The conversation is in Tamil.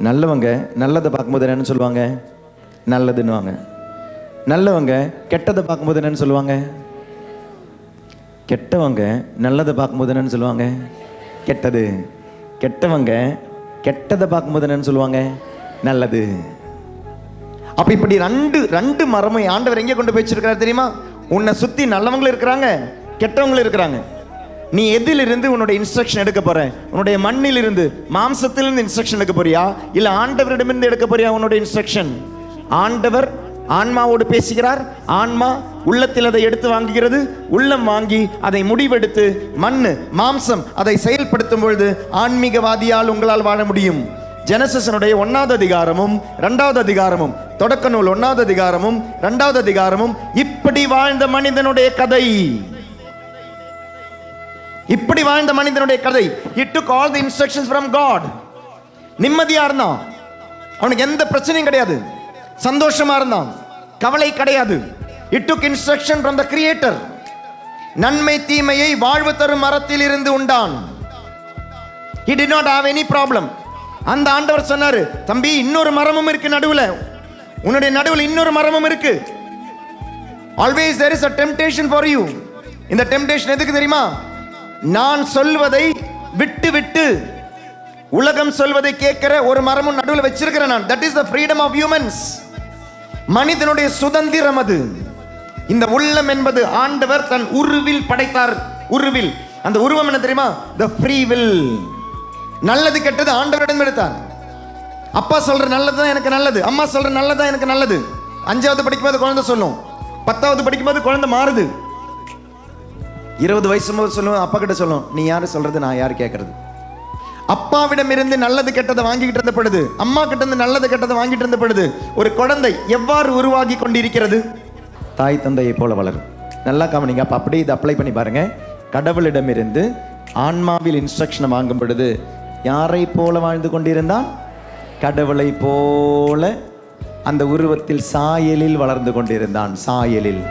நல்லவங்க நல்லதை பார்க்கும்போது என்னன்னு சொல்லுவாங்க? நல்லதுன்னுவாங்க. நல்லவங்க கெட்டதை பார்க்கும்போது என்னன்னு சொல்லுவாங்க? கெட்டவங்க நல்லதை பார்க்கும்போது என்னன்னு சொல்லுவாங்க? கெட்டது. கெட்டவங்க கெட்டதை பார்க்கும்போது என்னன்னு சொல்லுவாங்க? நல்லது. அப்போ இப்படி ரெண்டு ரெண்டு மரமும் ஆண்டவர் எங்கே கொண்டு போய் வச்சிருக்கிறார் தெரியுமா? உன்னை சுற்றி நல்லவங்களும் இருக்கிறாங்க கெட்டவங்களும் இருக்கிறாங்க. நீ எதிலிருந்து உன்னுடைய இன்ஸ்ட்ரக்ஷன் எடுக்க போற? உன்னுடைய மண்ணிலிருந்து மாம்சத்திலிருந்து இன்ஸ்ட்ரக்ஷன் எடுக்க போறியா? இல்ல ஆண்டவரிடமிருந்து எடுக்க போறியா உன்னுடைய இன்ஸ்ட்ரக்ஷன் ஆண்டவர் ஆன்மாவோடு பேசுகிறார் ஆன்மா உள்ளத்தில் அதை எடுத்து வாங்குகிறது உள்ளம் வாங்கி அதை முடிவெடுத்து மண் மாம்சம் அதை செயல்படுத்தும் பொழுது ஆன்மீகவாதியால் உங்களால் வாழ முடியும். ஜெனசிசனுடைய ஒன்றாவது அதிகாரமும் ரெண்டாவது அதிகாரமும் தொடக்க நூல் ஒன்றாவது அதிகாரமும் ரெண்டாவது அதிகாரமும் இப்படி வாழ்ந்த மனிதனுடைய கதை. இப்படி வாழ்ந்த மனிதனுடைய கதை. It took all the instructions from God நிம்மதியா இருந்தான். அவனுக்கு எந்த பிரச்சனையும் கிடையாது. சந்தோஷமா இருந்தான். கவலை கிடையாது. It took instruction from the creator நன்மை தீமையை வாழ்வு தரும் மரத்தில் இருந்து உண்டான். He did not have any problem அந்த ஆண்டவர் சொன்னாரு தம்பி இன்னொரு மரமும் இருக்கு நடுவுல. உன்னுடைய நடுவில் இன்னொரு மரமும் இருக்கு. Always there is a temptation for you இந்த டெம்டேஷன் எதுக்கு தெரியுமா? நான் சொல்வதை விட்டு விட்டு உலகம் சொல்வதை கேட்கிற ஒரு மரமும் நடுவில் வச்சிருக்கிறேன் நான். That is the freedom of humans மனிதனுடைய சுதந்திரம் அது. இந்த உள்ளம் என்பது ஆண்டவர் தன் உருவில் படைத்தார். உருவில். அந்த உருவம் என்ன தெரியுமா? த ஃப்ரீ வில் நல்லது கெட்டது ஆண்டவரிடம் எடுத்தார். அப்பா சொல்ற நல்லது தான் எனக்கு நல்லது. அம்மா சொல்ற நல்லது தான் எனக்கு நல்லது. அஞ்சாவது படிக்கும்போது குழந்தை சொல்லும். பத்தாவது படிக்கும்போது குழந்தை மாறுது. இருபது வயசு போது சொல்லுவோம் அப்பா கிட்ட சொல்லும் நீ யாரு சொல்றது நான் யாரு கேட்கறது அப்பாவிடம் இருந்து நல்லது கெட்டதை வாங்கிக்கிட்டு இருந்தப்படுது அம்மா கிட்ட இருந்து நல்லது கெட்டதை வாங்கிட்டு இருந்தப்படுது ஒரு குழந்தை எவ்வாறு உருவாகி கொண்டிருக்கிறது? தாய் தந்தையை போல வளரும். நல்லா கவனிங்க அப்ப அப்படியே இதை அப்ளை பண்ணி பாருங்க. கடவுளிடமிருந்து ஆன்மாவில் இன்ஸ்ட்ரக்ஷனை வாங்கும் பொழுது யாரை போல வாழ்ந்து கொண்டிருந்தான்? கடவுளை போல அந்த உருவத்தில் சாயலில் வளர்ந்து கொண்டிருந்தான் சாயலில்.